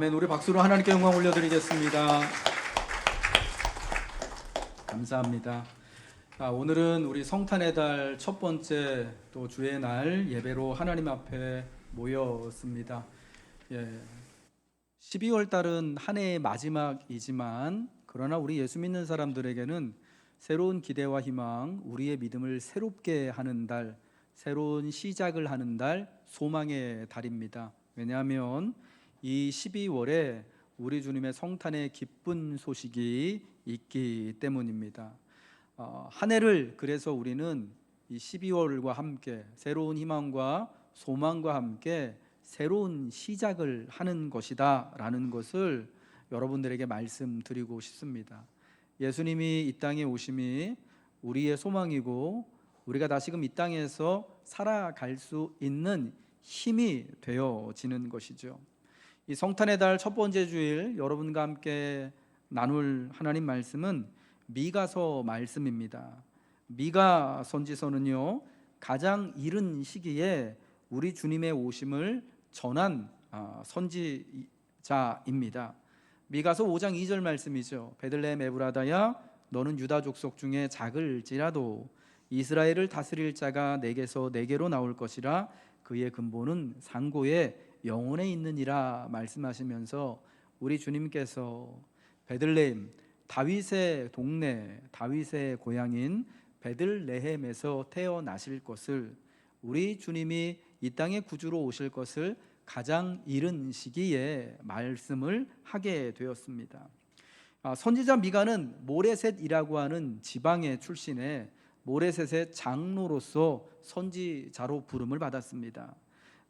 아멘. 우리 박수로 하나님께 영광 올려드리겠습니다. 감사합니다. 아, 오늘은 우리 성탄의 달 첫 번째 또 주의 날 예배로 하나님 앞에 모였습니다. 예. 12월 달은 한 해의 마지막이지만 그러나 우리 예수 믿는 사람들에게는 새로운 기대와 희망, 우리의 믿음을 새롭게 하는 달, 새로운 시작을 하는 달, 소망의 달입니다. 왜냐하면 이 12월에 우리 주님의 성탄의 기쁜 소식이 있기 때문입니다. 어, 한 해를 그래서 우리는 이 12월과 함께 새로운 희망과 소망과 함께 새로운 시작을 하는 것이다라는 것을 여러분들에게 말씀드리고 싶습니다. 예수님이 이 땅에 오심이 우리의 소망이고 우리가 다시금 이 땅에서 살아갈 수 있는 힘이 되어지는 것이죠. 이 성탄의 달 첫 번째 주일 여러분과 함께 나눌 하나님 말씀은 미가서 말씀입니다. 미가 선지서는요 가장 이른 시기에 우리 주님의 오심을 전한 아, 선지자입니다. 미가서 5장 2절 말씀이죠. 베들레헴 에브라다야 너는 유다 족속 중에 작을지라도 이스라엘을 다스릴 자가 내게서 내게로 나올 것이라 그의 근본은 상고에 영혼에 있느니라 말씀하시면서 우리 주님께서 베들레헴 다윗의 동네 다윗의 고향인 베들레헴에서 태어나실 것을 우리 주님이 이 땅에 구주로 오실 것을 가장 이른 시기에 말씀을 하게 되었습니다. 아, 선지자 미가는 모레셋이라고 하는 지방의 출신에 모레셋의 장로로서 선지자로 부름을 받았습니다.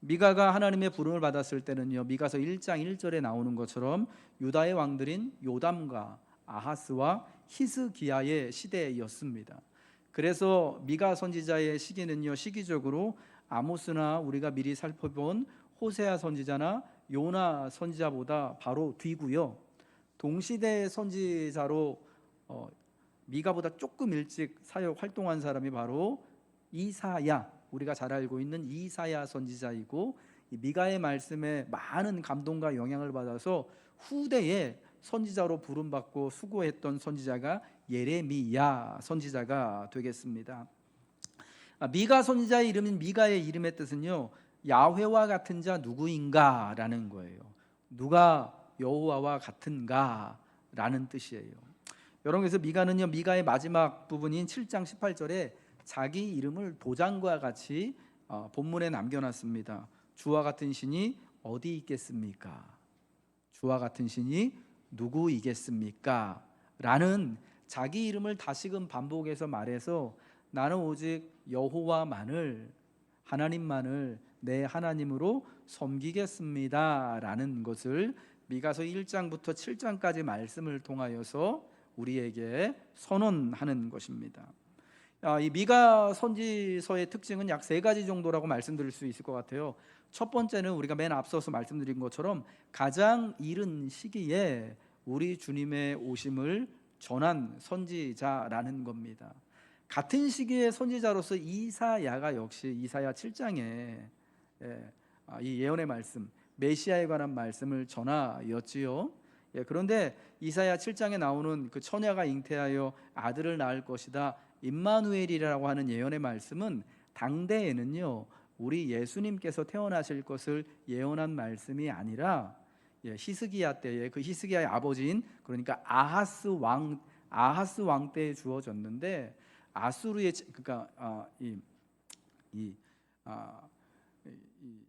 미가가 하나님의 부름을 받았을 때는요. 미가서 1장 1절에 나오는 것처럼 유다의 왕들인 요담과 아하스와 히스기야의 시대였습니다. 그래서 미가 선지자의 시기는요. 시기적으로 아모스나 우리가 미리 살펴본 호세아 선지자나 요나 선지자보다 바로 뒤고요. 동시대 선지자로 어, 미가보다 조금 일찍 사역 활동한 사람이 바로 이사야 우리가 잘 알고 있는 이사야 선지자이고 이 미가의 말씀에 많은 감동과 영향을 받아서 후대에 선지자로 부름받고 수고했던 선지자가 예레미야 선지자가 되겠습니다. 아, 미가 선지자의 이름인 미가의 이름의 뜻은요 야훼와 같은 자 누구인가라는 거예요. 누가 여호와와 같은가라는 뜻이에요. 여러분 그래서 미가는요 미가의 마지막 부분인 7장 18절에 자기 이름을 도장과 같이 어, 본문에 남겨놨습니다. 주와 같은 신이 어디 있겠습니까? 주와 같은 신이 누구이겠습니까? 라는 자기 이름을 다시금 반복해서 말해서 나는 오직 여호와만을 하나님만을 내 하나님으로 섬기겠습니다라는 것을 미가서 1장부터 7장까지 말씀을 통하여서 우리에게 선언하는 것입니다. 아, 이 미가 선지서의 특징은 약 세 가지 정도라고 말씀드릴 수 있을 것 같아요. 첫 번째는 우리가 맨 앞서서 말씀드린 것처럼 가장 이른 시기에 우리 주님의 오심을 전한 선지자라는 겁니다. 같은 시기에 선지자로서 이사야가 역시 이사야 7장에 예, 아, 이 예언의 말씀 메시아에 관한 말씀을 전하였지요. 예, 그런데 이사야 7장에 나오는 그 처녀가 잉태하여 아들을 낳을 것이다. 임마누엘이라고 하는 예언의 말씀은 당대에는요. 우리 예수님께서 태어나실 것을 예언한 말씀이 아니라 예, 히스기야 때에 그 히스기야의 아버지인 그러니까 아하스 왕 아하스 왕 때에 주어졌는데 아수르의 그러니까 아, 이, 이, 아, 이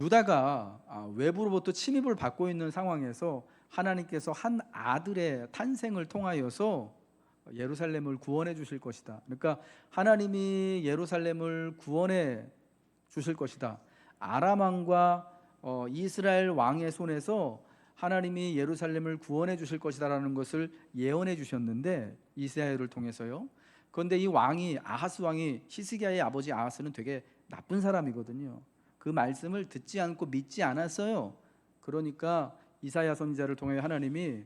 유다가 아, 외부로부터 침입을 받고 있는 상황에서 하나님께서 한 아들의 탄생을 통하여서 예루살렘을 구원해 주실 것이다. 그러니까 하나님이 예루살렘을 구원해 주실 것이다. 아람 왕과 어, 이스라엘 왕의 손에서 하나님이 예루살렘을 구원해 주실 것이다라는 것을 예언해 주셨는데 이스라엘을 통해서요. 그런데 이 왕이 아하스 왕이 히스기야의 아버지 아하스는 되게 나쁜 사람이거든요. 그 말씀을 듣지 않고 믿지 않았어요. 그러니까 이사야 선지자를 통해 하나님이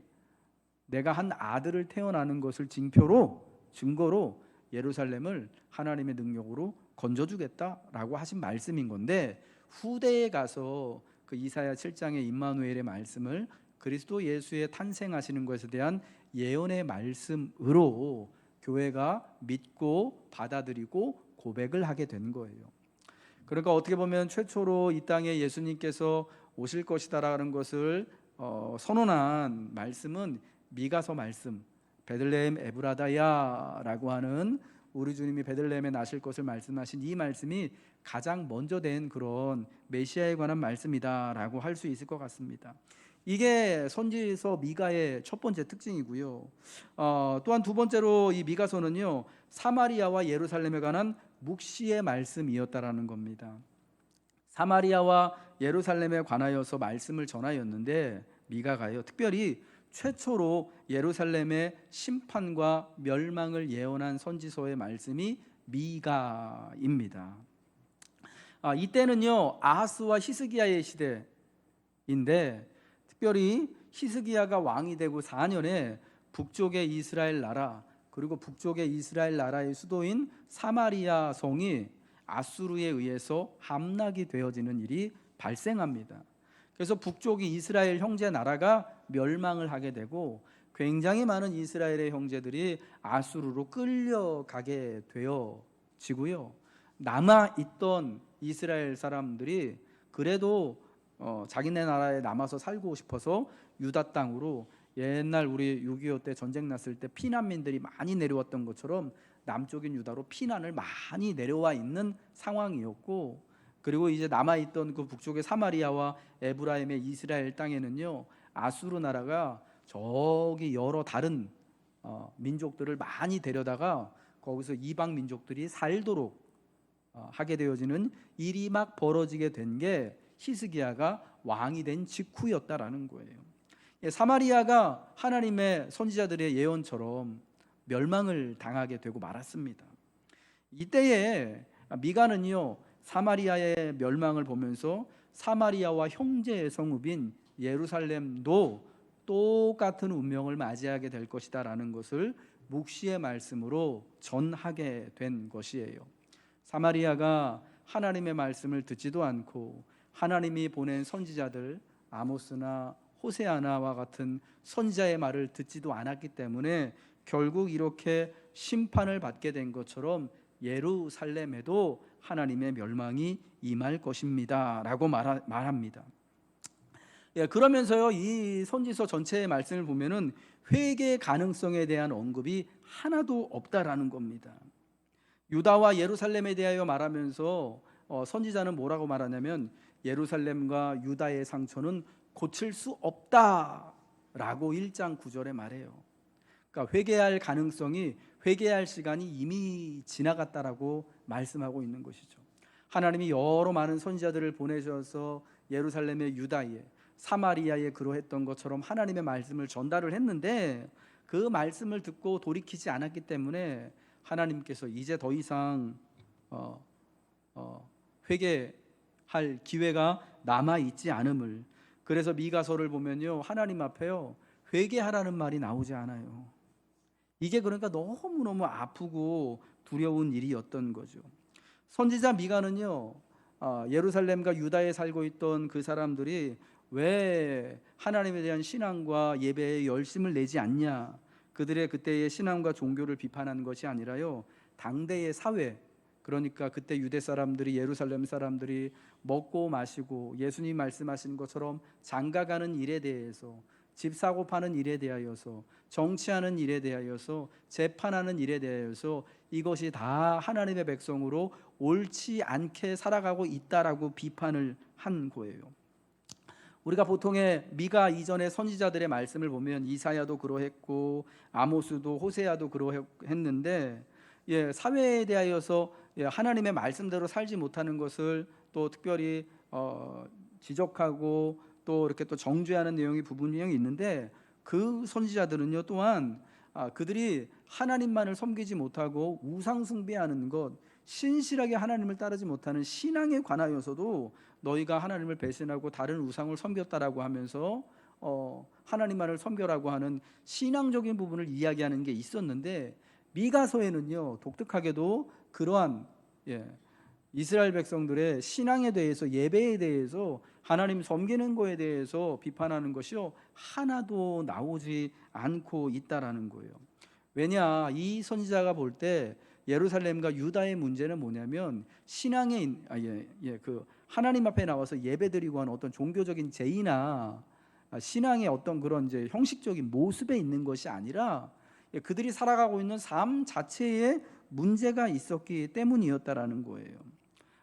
내가 한 아들을 태어나는 것을 징표로 증거로 예루살렘을 하나님의 능력으로 건져주겠다라고 하신 말씀인 건데 후대에 가서 그 이사야 7장의 임마누엘의 말씀을 그리스도 예수의 탄생하시는 것에 대한 예언의 말씀으로 교회가 믿고 받아들이고 고백을 하게 된 거예요. 그러니까 어떻게 보면 최초로 이 땅에 예수님께서 오실 것이다라는 것을 어, 선언한 말씀은 미가서 말씀, 베들레헴 에브라다야라고 하는 우리 주님이 베들레헴에 나실 것을 말씀하신 이 말씀이 가장 먼저 된 그런 메시아에 관한 말씀이다라고 할 수 있을 것 같습니다. 이게 선지서 미가의 첫 번째 특징이고요. 어, 또한 두 번째로 이 미가서는요 사마리아와 예루살렘에 관한 묵시의 말씀이었다라는 겁니다. 사마리아와 예루살렘에 관하여서 말씀을 전하였는데 미가가요 특별히 최초로 예루살렘의 심판과 멸망을 예언한 선지서의 말씀이 미가입니다. 아, 이때는요 아하스와 히스기야의 시대인데 특별히 히스기야가 왕이 되고 4년에 북쪽의 이스라엘 나라 그리고 북쪽의 이스라엘 나라의 수도인 사마리아 성이 아수르에 의해서 함락이 되어지는 일이 발생합니다. 그래서 북쪽이 이스라엘 형제 나라가 멸망을 하게 되고 굉장히 많은 이스라엘의 형제들이 아수르로 끌려가게 되어지고요. 남아 있던 이스라엘 사람들이 그래도 어, 자기네 나라에 남아서 살고 싶어서 유다 땅으로 옛날 우리 6.25 때 전쟁 났을 때 피난민들이 많이 내려왔던 것처럼 남쪽인 유다로 피난을 많이 내려와 있는 상황이었고 그리고 이제 남아 있던 그 북쪽의 사마리아와 에브라임의 이스라엘 땅에는요 아수르 나라가 저기 여러 다른 어, 민족들을 많이 데려다가 거기서 이방 민족들이 살도록 어, 하게 되어지는 일이 막 벌어지게 된 게 히스기야가 왕이 된 직후였다라는 거예요. 예, 사마리아가 하나님의 선지자들의 예언처럼 멸망을 당하게 되고 말았습니다. 이때에 미가는요 사마리아의 멸망을 보면서 사마리아와 형제의 성읍인 예루살렘도 똑같은 운명을 맞이하게 될 것이다라는 것을 묵시의 말씀으로 전하게 된 것이에요. 사마리아가 하나님의 말씀을 듣지도 않고 하나님이 보낸 선지자들 아모스나 호세아나와 같은 선지자의 말을 듣지도 않았기 때문에 결국 이렇게 심판을 받게 된 것처럼 예루살렘에도 하나님의 멸망이 임할 것입니다라고 말합니다. 예, 그러면서요 이 선지서 전체의 말씀을 보면은 회개 가능성에 대한 언급이 하나도 없다라는 겁니다. 유다와 예루살렘에 대하여 말하면서 어, 선지자는 뭐라고 말하냐면 예루살렘과 유다의 상처는 고칠 수 없다라고 1장 9절에 말해요. 그러니까 회개할 가능성이 회개할 시간이 이미 지나갔다라고 말씀하고 있는 것이죠. 하나님이 여러 많은 선지자들을 보내셔서 예루살렘의 유다에 사마리아에 그러했던 것처럼 하나님의 말씀을 전달을 했는데 그 말씀을 듣고 돌이키지 않았기 때문에 하나님께서 이제 더 이상 어, 어, 회개할 기회가 남아 있지 않음을 그래서 미가서를 보면요 하나님 앞에요 회개하라는 말이 나오지 않아요. 이게 그러니까 너무 너무 아프고 두려운 일이었던 거죠. 선지자 미가는요 어, 예루살렘과 유다에 살고 있던 그 사람들이 왜 하나님에 대한 신앙과 예배에 열심을 내지 않냐? 그들의 그때의 신앙과 종교를 비판하는 것이 아니라요. 당대의 사회 그러니까 그때 유대 사람들이 예루살렘 사람들이 먹고 마시고 예수님 말씀하신 것처럼 장가 가는 일에 대해서 집 사고 파는 일에 대하여서 정치하는 일에 대하여서 재판하는 일에 대하여서 이것이 다 하나님의 백성으로 옳지 않게 살아가고 있다라고 비판을 한 거예요. 우리가 보통의 미가 이전의 선지자들의 말씀을 보면 이사야도 그러했고 아모스도 호세아도 그러했는데 예, 사회에 대하여서 예, 하나님의 말씀대로 살지 못하는 것을 또 특별히 어, 지적하고 또 이렇게 또 정죄하는 내용이 부분이 있는데 그 선지자들은요 또한 아, 그들이 하나님만을 섬기지 못하고 우상 숭배하는 것 신실하게 하나님을 따르지 못하는 신앙에 관하여서도 너희가 하나님을 배신하고 다른 우상을 섬겼다라고 하면서 어, 하나님만을 섬겨라고 하는 신앙적인 부분을 이야기하는 게 있었는데 미가서에는요 독특하게도 그러한 예, 이스라엘 백성들의 신앙에 대해서 예배에 대해서 하나님 섬기는 거에 대해서 비판하는 것이요 하나도 나오지 않고 있다라는 거예요. 왜냐 이 선지자가 볼때 예루살렘과 유다의 문제는 뭐냐면 신앙의 아 예 예 그 하나님 앞에 나와서 예배드리고 하는 어떤 종교적인 제의나 아, 신앙의 어떤 그런 이제 형식적인 모습에 있는 것이 아니라 예, 그들이 살아가고 있는 삶 자체에 문제가 있었기 때문이었다라는 거예요.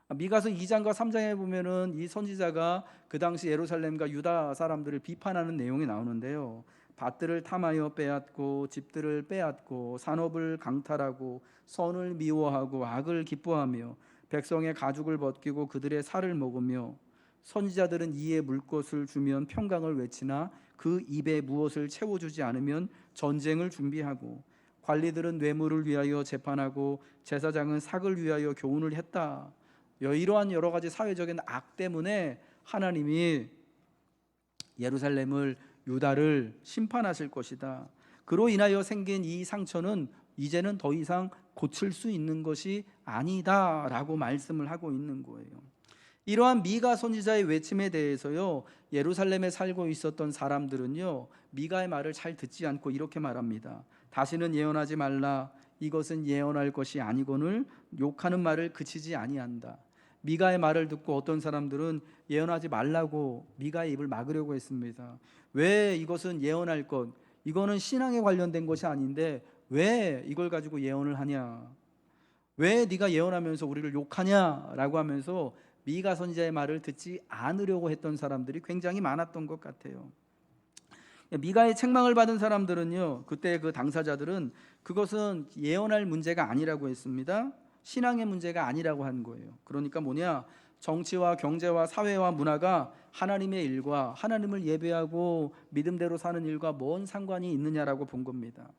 아, 미가서 2장과 3장에 보면은 이 선지자가 그 당시 예루살렘과 유다 사람들을 비판하는 내용이 나오는데요. 밭들을 탐하여 빼앗고 집들을 빼앗고 산업을 강탈하고 선을 미워하고 악을 기뻐하며 백성의 가죽을 벗기고 그들의 살을 먹으며 선지자들은 이에 물 것을 주면 평강을 외치나 그 입에 무엇을 채워주지 않으면 전쟁을 준비하고 관리들은 뇌물을 위하여 재판하고 제사장은 삭을 위하여 교훈을 했다. 이러한 여러 가지 사회적인 악 때문에 하나님이 예루살렘을 유다를 심판하실 것이다. 그로 인하여 생긴 이 상처는 이제는 더 이상 고칠 수 있는 것이 아니다라고 말씀을 하고 있는 거예요. 이러한 미가 선지자의 외침에 대해서요 예루살렘에 살고 있었던 사람들은요 미가의 말을 잘 듣지 않고 이렇게 말합니다. 다시는 예언하지 말라. 이것은 예언할 것이 아니거늘 욕하는 말을 그치지 아니한다. 미가의 말을 듣고 어떤 사람들은 예언하지 말라고 미가의 입을 막으려고 했습니다. 왜 이것은 예언할 것? 이거는 신앙에 관련된 것이 아닌데 왜 이걸 가지고 예언을 하냐? 왜 네가 예언하면서 우리를 욕하냐라고 하면서 미가 선지자의 말을 듣지 않으려고 했던 사람들이 굉장히 많았던 것 같아요. 미가의 책망을 받은 사람들은요, 그때 그 당사자들은 그것은 예언할 문제가 아니라고 했습니다. 신앙의 문제가 아니라고 한 거예요. 그러니까 뭐냐? 정치와 경제와 사회와 문화가 하나님의 일과 하나님을 예배하고 믿음대로 사는 일과 뭔 상관이 있느냐라고 본 겁니다.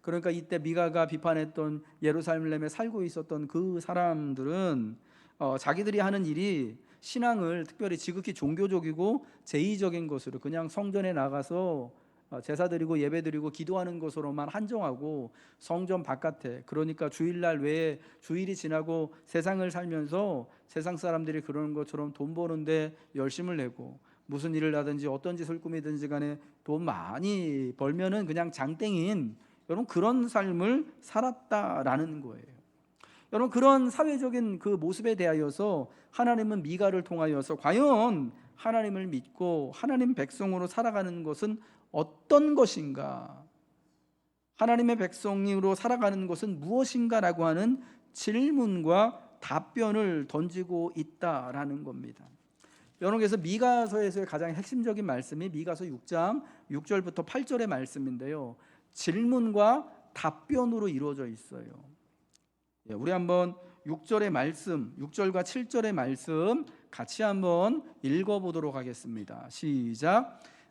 그러니까 이때 미가가 비판했던 예루살렘에 살고 있었던 그 사람들은 어, 자기들이 하는 일이 신앙을 특별히 지극히 종교적이고 제의적인 것으로 그냥 성전에 나가서 어, 제사 드리고 예배 드리고 기도하는 것으로만 한정하고 성전 바깥에 그러니까 주일날 외에 주일이 지나고 세상을 살면서 세상 사람들이 그러는 것처럼 돈 버는데 열심을 내고 무슨 일을 하든지 어떤 짓을 꾸미든지 간에 돈 많이 벌면은 그냥 장땡인 여러분 그런 삶을 살았다라는 거예요. 여러분 그런 사회적인 그 모습에 대하여서 하나님은 미가를 통하여서 과연 하나님을 믿고 하나님 백성으로 살아가는 것은 어떤 것인가? 하나님의 백성으로 살아가는 것은 무엇인가라고 하는 질문과 답변을 던지고 있다라는 겁니다. 여러분께서 미가서에서의 가장 핵심적인 말씀이 미가서 6장 6절부터 8절의 말씀인데요. 질문과 답변으로 이루어져 있어요. 예, 우리 한번 6절의 말씀, 6절과 7절의 말씀 같이 한번 읽어 보도록 하겠습니다. 시작.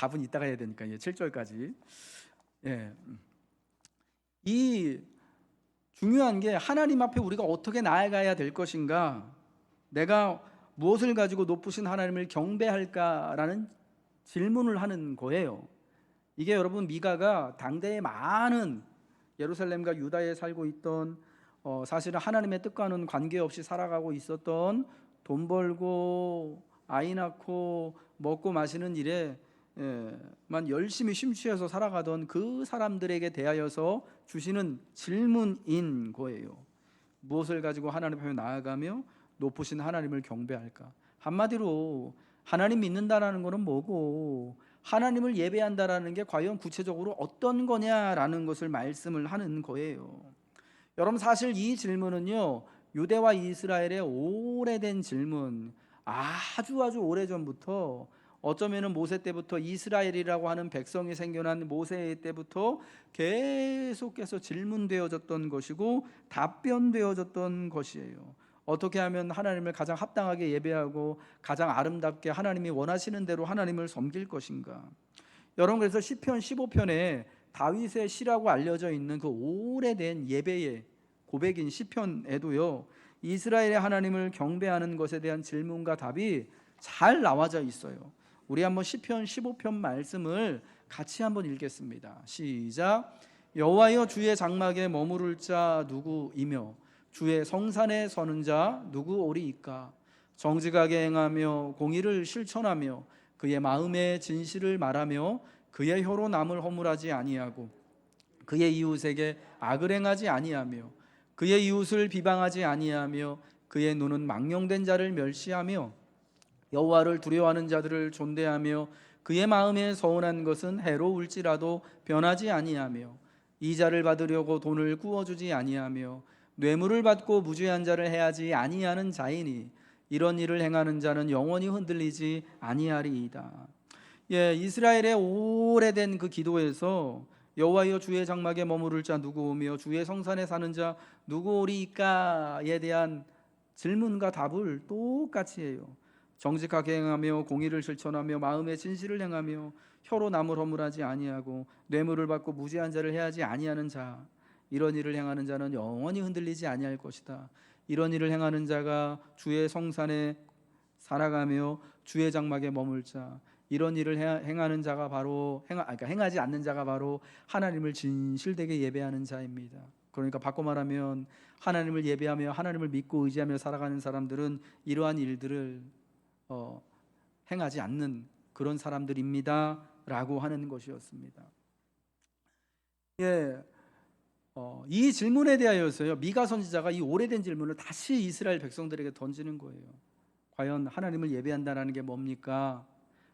예. 답은 이따가 해야 되니까 예, 7절까지. 예. 이 중요한 게 하나님 앞에 우리가 어떻게 나아가야 될 것인가? 내가 무엇을 가지고 높으신 하나님을 경배할까라는 질문을 하는 거예요. 이게 여러분 미가가 당대의 많은 예루살렘과 유다에 살고 있던 어, 사실은 하나님의 뜻과는 관계없이 살아가고 있었던 돈 벌고 아이 낳고 먹고 마시는 일에 예, 만 열심히 심취해서 살아가던 그 사람들에게 대하여서 주시는 질문인 거예요. 무엇을 가지고 하나님 앞에 나아가며 높으신 하나님을 경배할까? 한마디로 하나님 믿는다라는 것은 뭐고 하나님을 예배한다라는 게 과연 구체적으로 어떤 거냐라는 것을 말씀을 하는 거예요. 여러분 사실 이 질문은요. 유대와 이스라엘의 오래된 질문 아주 아주 오래 전부터 어쩌면은 모세 때부터 이스라엘이라고 하는 백성이 생겨난 모세 때부터 계속해서 질문되어졌던 것이고 답변되어졌던 것이에요. 어떻게 하면 하나님을 가장 합당하게 예배하고 가장 아름답게 하나님이 원하시는 대로 하나님을 섬길 것인가? 여러분 그래서 시편 15편에 다윗의 시라고 알려져 있는 그 오래된 예배의 고백인 시편에도요. 이스라엘의 하나님을 경배하는 것에 대한 질문과 답이 잘 나와져 있어요. 우리 한번 시편 15편 말씀을 같이 한번 읽겠습니다. 시작. 여호와여 주의 장막에 머무를 자 누구이며 주의 성산에 서는 자 누구 오리이까 정직하게 행하며 공의를 실천하며 그의 마음에 진실을 말하며 그의 혀로 남을 허물하지 아니하고 그의 이웃에게 악을 행하지 아니하며 그의 이웃을 비방하지 아니하며 그의 눈은 망령된 자를 멸시하며 여호와를 두려워하는 자들을 존대하며 그의 마음에 서운한 것은 해로울지라도 변하지 아니하며 이자를 받으려고 돈을 구워주지 아니하며 뇌물을 받고 무죄한 자를 해하지 아니하는 자이니 이런 일을 행하는 자는 영원히 흔들리지 아니하리이다. 예, 이스라엘의 오래된 그 기도에서 여호와여 주의 장막에 머무를 자 누구 오며 주의 성산에 사는 자 누구 오리까에 대한 질문과 답을 똑같이 해요. 정직하게 행하며 공의를 실천하며 마음의 진실을 행하며 혀로 남을 허물하지 아니하고 뇌물을 받고 무죄한 자를 해하지 아니하는 자 이런 일을 행하는 자는 영원히 흔들리지 아니할 것이다. 이런 일을 행하는 자가 주의 성산에 살아가며 주의 장막에 머물 자 이런 일을 해- 행하는 자가 바로 행, 아, 그러니까 행하지 않는 자가 바로 하나님을 진실되게 예배하는 자입니다. 그러니까 바꿔 말하면 하나님을 예배하며 하나님을 믿고 의지하며 살아가는 사람들은 이러한 일들을 어, 행하지 않는 그런 사람들입니다라고 하는 것이었습니다. 예, 어, 이 질문에 대하여서요 미가 선지자가 이 오래된 질문을 다시 이스라엘 백성들에게 던지는 거예요. 과연 하나님을 예배한다라는 게 뭡니까?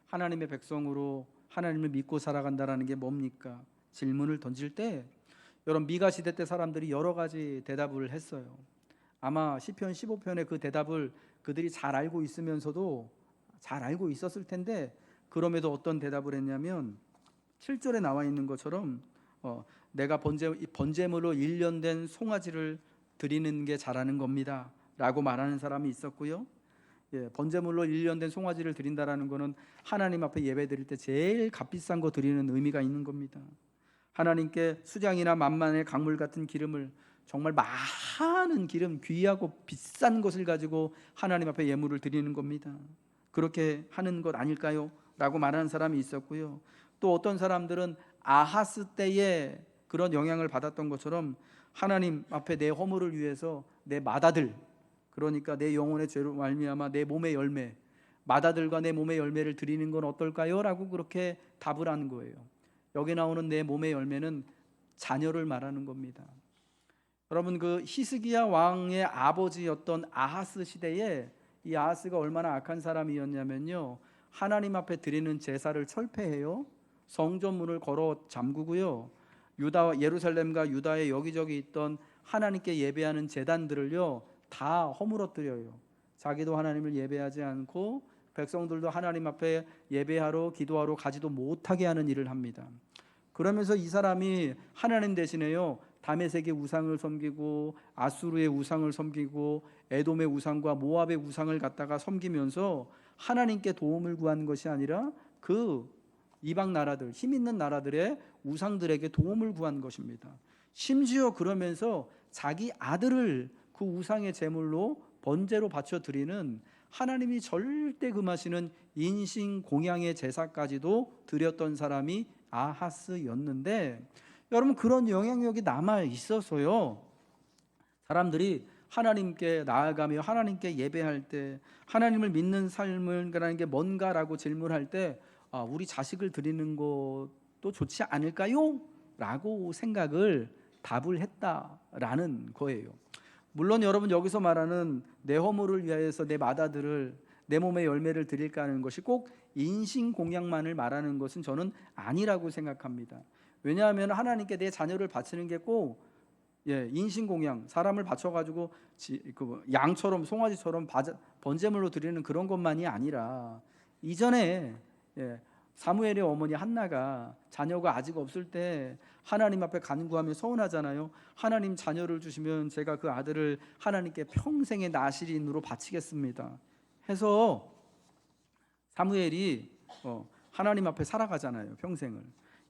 하나님의 백성으로 하나님을 믿고 살아간다라는 게 뭡니까? 질문을 던질 때 여러분 미가 시대 때 사람들이 여러 가지 대답을 했어요. 아마 시편 15편의 그 대답을 그들이 잘 알고 있으면서도 잘 알고 있었을 텐데 그럼에도 어떤 대답을 했냐면 7절에 나와 있는 것처럼 어, 내가 번제 번제물로 1년 된 송아지를 드리는 게 잘하는 겁니다 라고 말하는 사람이 있었고요. 예, 번제물로 1년 된 송아지를 드린다라는 거는 하나님 앞에 예배 드릴 때 제일 값비싼 거 드리는 의미가 있는 겁니다. 하나님께 수장이나 만만의 강물 같은 기름을 정말 많은 기름 귀하고 비싼 것을 가지고 하나님 앞에 예물을 드리는 겁니다. 그렇게 하는 것 아닐까요? 라고 말하는 사람이 있었고요. 또 어떤 사람들은 아하스 때에 그런 영향을 받았던 것처럼 하나님 앞에 내 허물을 위해서 내 맏아들 그러니까 내 영혼의 죄로 말미암아 내 몸의 열매 맏아들과 내 몸의 열매를 드리는 건 어떨까요? 라고 그렇게 답을 하는 거예요. 여기 나오는 내 몸의 열매는 자녀를 말하는 겁니다. 여러분 그 히스기야 왕의 아버지였던 아하스 시대에 이 아하스가 얼마나 악한 사람이었냐면요. 하나님 앞에 드리는 제사를 철폐해요. 성전문을 걸어 잠그고요. 유다 예루살렘과 유다의 여기저기 있던 하나님께 예배하는 제단들을요. 다 허물어뜨려요. 자기도 하나님을 예배하지 않고 백성들도 하나님 앞에 예배하러 기도하러 가지도 못하게 하는 일을 합니다. 그러면서 이 사람이 하나님 대신에요. 다메섹의 우상을 섬기고 아수르의 우상을 섬기고 에돔의 우상과 모압의 우상을 갖다가 섬기면서 하나님께 도움을 구한 것이 아니라 그 이방 나라들 힘 있는 나라들의 우상들에게 도움을 구한 것입니다. 심지어 그러면서 자기 아들을 그 우상의 제물로 번제로 바쳐 드리는 하나님이 절대 금하시는 인신 공양의 제사까지도 드렸던 사람이 아하스였는데 여러분 그런 영향력이 남아 있어서요. 사람들이 하나님께 나아가며 하나님께 예배할 때 하나님을 믿는 삶을라는 게 뭔가라고 질문할 때 아, 우리 자식을 드리는 것도 좋지 않을까요? 라고 생각을 답을 했다라는 거예요. 물론 여러분 여기서 말하는 내 허물을 위하여서 내 맏아들을 내 몸의 열매를 드릴까 하는 것이 꼭 인신 공양만을 말하는 것은 저는 아니라고 생각합니다. 왜냐하면 하나님께 내 자녀를 바치는 게꼭 예, 인신 공양 사람을 바쳐 가지고 그 양처럼 송아지처럼 바자, 번제물로 드리는 그런 것만이 아니라 이전에 예, 사무엘의 어머니 한나가 자녀가 아직 없을 때 하나님 앞에 간구하며 서운하잖아요. 하나님 자녀를 주시면 제가 그 아들을 하나님께 평생의 나실인으로 바치겠습니다. 해서 사무엘이 어, 하나님 앞에 살아가잖아요. 평생을.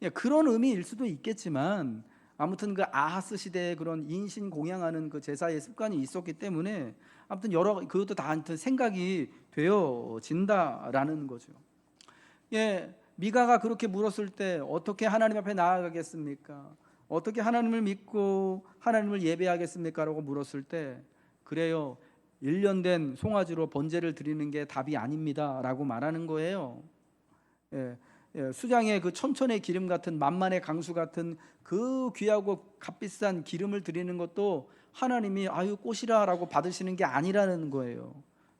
예, 그런 의미일 수도 있겠지만 아무튼 그 아하스 시대에 그런 인신 공양하는 그 제사의 습관이 있었기 때문에 아무튼 여러 그것도 다 아무튼 생각이 되어진다라는 거죠. 예, 미가가 그렇게 물었을 때 어떻게 하나님 앞에 나아가겠습니까? 어떻게 하나님을 믿고 하나님을 예배하겠습니까라고 물었을 때 그래요. 1년 된 송아지로 번제를 드리는 게 답이 아닙니다라고 말하는 거예요. 예, 예, 수장의 그 천천의 기름 같은 만만의 강수 같은 그 귀하고 값비싼 기름을 드리는 것도 하나님이 아유 꽃이라라고 받으시는 게 아니라는 거예요.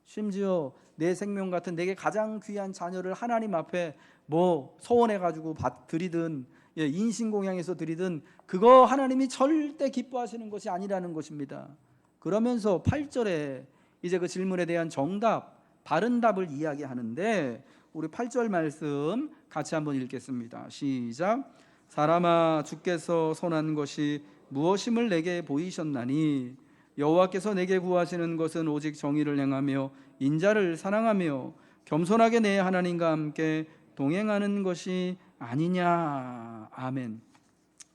심지어 내 생명 같은 내게 가장 귀한 자녀를 하나님 앞에 뭐 서원해 가지고 드리든 예, 인신공양에서 드리든 그거 하나님이 절대 기뻐하시는 것이 아니라는 것입니다. 그러면서 8절에 이제 그 질문에 대한 정답, 바른 답을 이야기하는데 우리 8절 말씀 같이 한번 읽겠습니다. 시작. 사람아 주께서 선한 것이 무엇임을 내게 보이셨나니 여호와께서 내게 구하시는 것은 오직 정의를 행하며 인자를 사랑하며 겸손하게 내 하나님과 함께 동행하는 것이 아니냐. 아멘.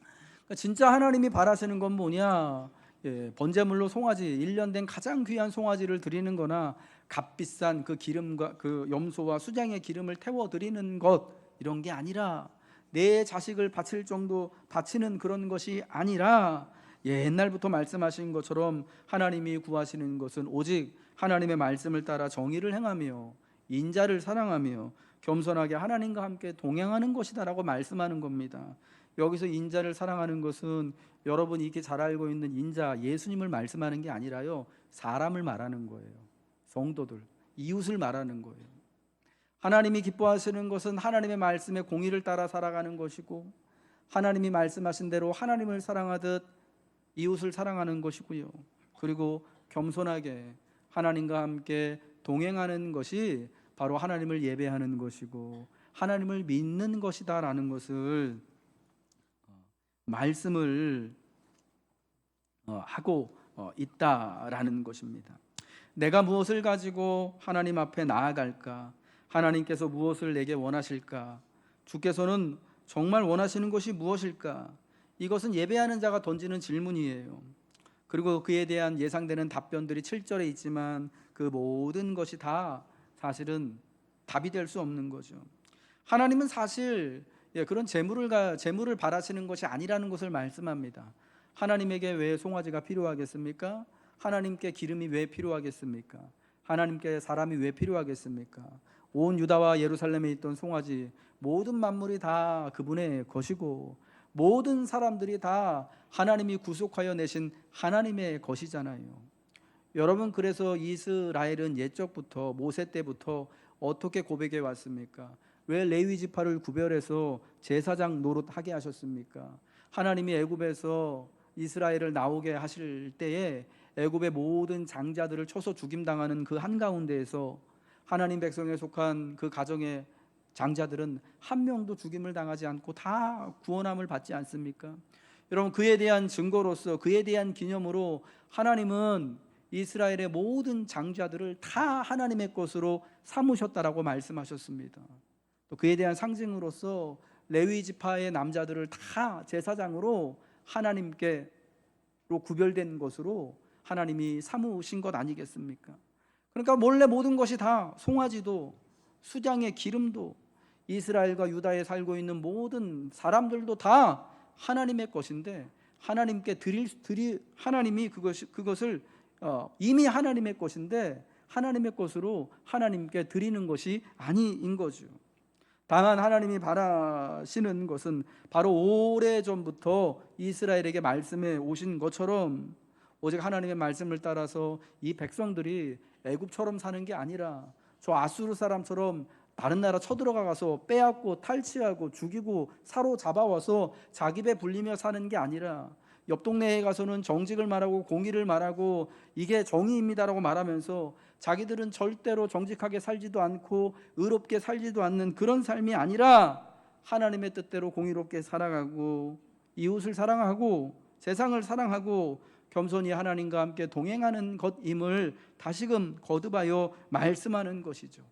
그러니까 진짜 하나님이 바라시는 건 뭐냐? 예, 번제물로 송아지 1년 된 가장 귀한 송아지를 드리는 거나 값비싼 그 기름과 그 염소와 수장의 기름을 태워 드리는 것 이런 게 아니라 내 자식을 바칠 정도 바치는 그런 것이 아니라 예, 옛날부터 말씀하신 것처럼 하나님이 구하시는 것은 오직 하나님의 말씀을 따라 정의를 행하며 인자를 사랑하며 겸손하게 하나님과 함께 동행하는 것이다라고 말씀하는 겁니다. 여기서 인자를 사랑하는 것은 여러분이 이렇게 잘 알고 있는 인자 예수님을 말씀하는 게 아니라요. 사람을 말하는 거예요. 성도들, 이웃을 말하는 거예요. 하나님이 기뻐하시는 것은 하나님의 말씀에 공의를 따라 살아가는 것이고 하나님이 말씀하신 대로 하나님을 사랑하듯 이웃을 사랑하는 것이고요. 그리고 겸손하게 하나님과 함께 동행하는 것이 바로 하나님을 예배하는 것이고 하나님을 믿는 것이다라는 것을 말씀을 어, 하고 어, 있다라는 것입니다. 내가 무엇을 가지고 하나님 앞에 나아갈까? 하나님께서 무엇을 내게 원하실까? 주께서는 정말 원하시는 것이 무엇일까? 이것은 예배하는 자가 던지는 질문이에요. 그리고 그에 대한 예상되는 답변들이 7절에 있지만 그 모든 것이 다 사실은 답이 될 수 없는 거죠. 하나님은 사실 예, 그런 재물을 재물을 바라시는 것이 아니라는 것을 말씀합니다. 하나님에게 왜 송아지가 필요하겠습니까? 하나님께 기름이 왜 필요하겠습니까? 하나님께 사람이 왜 필요하겠습니까? 온 유다와 예루살렘에 있던 송아지 모든 만물이 다 그분의 것이고 모든 사람들이 다 하나님이 구속하여 내신 하나님의 것이잖아요. 여러분 그래서 이스라엘은 옛적부터 모세 때부터 어떻게 고백해 왔습니까? 왜 레위 지파를 구별해서 제사장 노릇하게 하셨습니까? 하나님이 애굽에서 이스라엘을 나오게 하실 때에 애굽의 모든 장자들을 쳐서 죽임 당하는 그 한가운데에서 하나님 백성에 속한 그 가정의 장자들은 한 명도 죽임을 당하지 않고 다 구원함을 받지 않습니까? 여러분 그에 대한 증거로서 그에 대한 기념으로 하나님은 이스라엘의 모든 장자들을 다 하나님의 것으로 삼으셨다라고 말씀하셨습니다. 또 그에 대한 상징으로서 레위 지파의 남자들을 다 제사장으로 하나님께로 구별된 것으로 하나님이 삼으신 것 아니겠습니까? 그러니까 몰래 모든 것이 다 송아지도 수장의 기름도 이스라엘과 유다에 살고 있는 모든 사람들도 다 하나님의 것인데 하나님께 드릴 드리 하나님이 그것 그것을 어, 이미 하나님의 것인데 하나님의 것으로 하나님께 드리는 것이 아니인 거죠. 다만 하나님이 바라시는 것은 바로 오래 전부터 이스라엘에게 말씀해 오신 것처럼 오직 하나님의 말씀을 따라서 이 백성들이 애굽처럼 사는 게 아니라 저 아수르 사람처럼 다른 나라 쳐들어가서 빼앗고 탈취하고 죽이고 사로잡아와서 자기 배 불리며 사는 게 아니라 옆 동네에 가서는 정직을 말하고 공의를 말하고 이게 정의입니다라고 말하면서 자기들은 절대로 정직하게 살지도 않고 의롭게 살지도 않는 그런 삶이 아니라 하나님의 뜻대로 공의롭게 살아가고 이웃을 사랑하고 세상을 사랑하고 겸손히 하나님과 함께 동행하는 것임을 다시금 거듭하여 말씀하는 것이죠.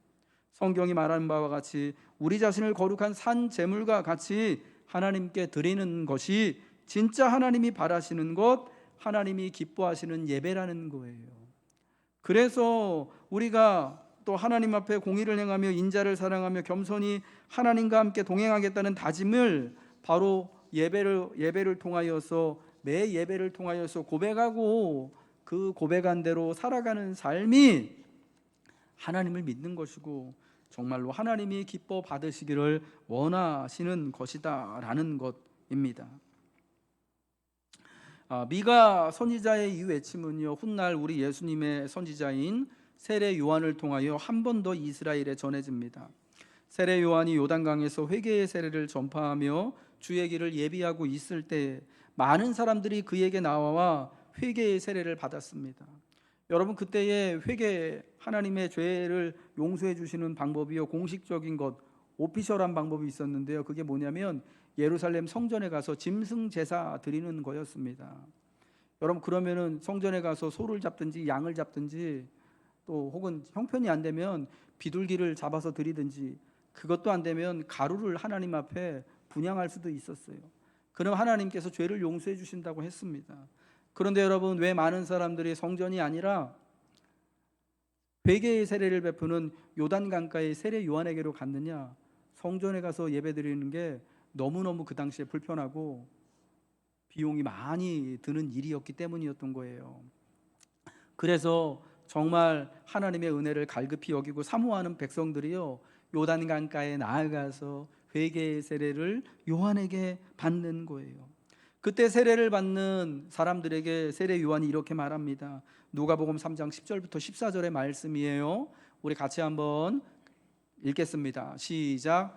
성경이 말하는 바와 같이 우리 자신을 거룩한 산 제물과 같이 하나님께 드리는 것이 진짜 하나님이 바라시는 것, 하나님이 기뻐하시는 예배라는 거예요. 그래서 우리가 또 하나님 앞에 공의를 행하며 인자를 사랑하며 겸손히 하나님과 함께 동행하겠다는 다짐을 바로 예배를 예배를 통하여서 매 예배를 통하여서 고백하고 그 고백한 대로 살아가는 삶이 하나님을 믿는 것이고 정말로 하나님이 기뻐 받으시기를 원하시는 것이다라는 것입니다. 아, 미가 선지자의 이 외침은요 훗날 우리 예수님의 선지자인 세례 요한을 통하여 한 번 더 이스라엘에 전해집니다. 세례 요한이 요단강에서 회개의 세례를 전파하며 주의 길을 예비하고 있을 때 많은 사람들이 그에게 나와 회개의 세례를 받았습니다. 여러분 그때의 회개 하나님의 죄를 용서해 주시는 방법이요 공식적인 것 오피셜한 방법이 있었는데요. 그게 뭐냐면 예루살렘 성전에 가서 짐승 제사 드리는 거였습니다. 여러분 그러면은 성전에 가서 소를 잡든지 양을 잡든지 또 혹은 형편이 안 되면 비둘기를 잡아서 드리든지 그것도 안 되면 가루를 하나님 앞에 분양할 수도 있었어요. 그럼 하나님께서 죄를 용서해 주신다고 했습니다. 그런데 여러분 왜 많은 사람들이 성전이 아니라 회개의 세례를 베푸는 요단 강가의 세례 요한에게로 갔느냐? 성전에 가서 예배드리는 게 너무너무 그 당시에 불편하고 비용이 많이 드는 일이었기 때문이었던 거예요. 그래서 정말 하나님의 은혜를 갈급히 여기고 사모하는 백성들이요 요단 강가에 나아가서 회개의 세례를 요한에게 받는 거예요. 그때 세례를 받는 사람들에게 세례 요한이 이렇게 말합니다. 누가복음 3장 10절부터 14절의 말씀이에요. 우리 같이 한번 읽겠습니다. 시작.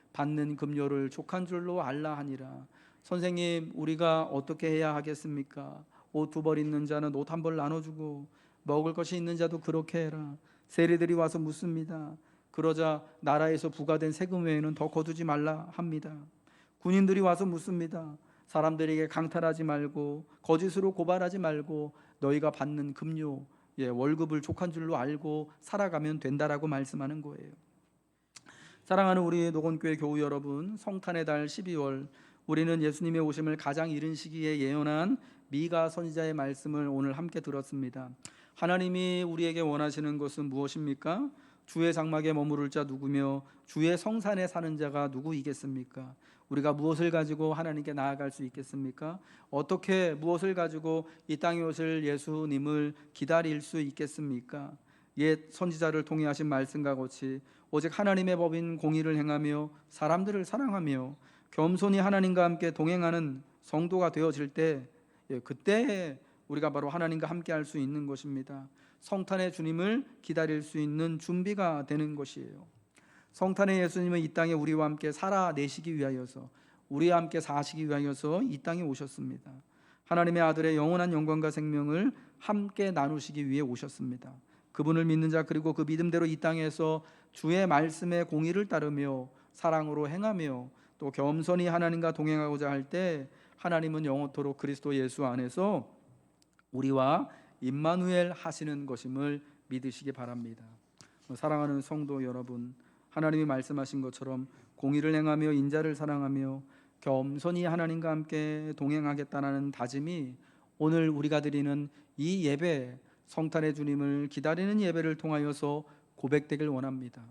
받는 급료를 족한 줄로 알라 하니라. 선생님 우리가 어떻게 해야 하겠습니까? 옷 두 벌 있는 자는 옷 한 벌 나눠주고 먹을 것이 있는 자도 그렇게 해라. 세리들이 와서 묻습니다. 그러자 나라에서 부과된 세금 외에는 더 거두지 말라 합니다. 군인들이 와서 묻습니다. 사람들에게 강탈하지 말고 거짓으로 고발하지 말고 너희가 받는 급료 예, 월급을 족한 줄로 알고 살아가면 된다라고 말씀하는 거예요. 사랑하는 우리 노건교회 교우 여러분, 성탄의 달 12월 우리는 예수님의 오심을 가장 이른 시기에 예언한 미가 선지자의 말씀을 오늘 함께 들었습니다. 하나님이 우리에게 원하시는 것은 무엇입니까? 주의 장막에 머무를 자 누구며 주의 성산에 사는 자가 누구이겠습니까? 우리가 무엇을 가지고 하나님께 나아갈 수 있겠습니까? 어떻게 무엇을 가지고 이 땅에 오실 예수님을 기다릴 수 있겠습니까? 옛 선지자를 통해 하신 말씀과 같이 오직 하나님의 법인 공의를 행하며 사람들을 사랑하며 겸손히 하나님과 함께 동행하는 성도가 되어질 때 예, 그때 우리가 바로 하나님과 함께 할 수 있는 것입니다. 성탄의 주님을 기다릴 수 있는 준비가 되는 것이에요. 성탄의 예수님은 이 땅에 우리와 함께 살아내시기 위하여서 우리와 함께 사시기 위하여서 이 땅에 오셨습니다. 하나님의 아들의 영원한 영광과 생명을 함께 나누시기 위해 오셨습니다. 그분을 믿는 자 그리고 그 믿음대로 이 땅에서 주의 말씀의 공의를 따르며 사랑으로 행하며 또 겸손히 하나님과 동행하고자 할 때 하나님은 영원토록 그리스도 예수 안에서 우리와 임마누엘 하시는 것임을 믿으시기 바랍니다. 사랑하는 성도 여러분, 하나님이 말씀하신 것처럼 공의를 행하며 인자를 사랑하며 겸손히 하나님과 함께 동행하겠다는 다짐이 오늘 우리가 드리는 이 예배 성탄의 주님을 기다리는 예배를 통하여서 고백되길 원합니다.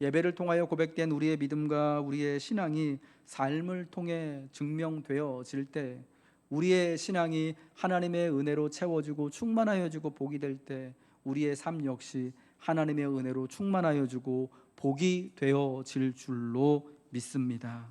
예배를 통하여 고백된 우리의 믿음과 우리의 신앙이 삶을 통해 증명되어질 때 우리의 신앙이 하나님의 은혜로 채워지고 충만하여지고 복이 될 때 우리의 삶 역시 하나님의 은혜로 충만하여지고 복이 되어질 줄로 믿습니다.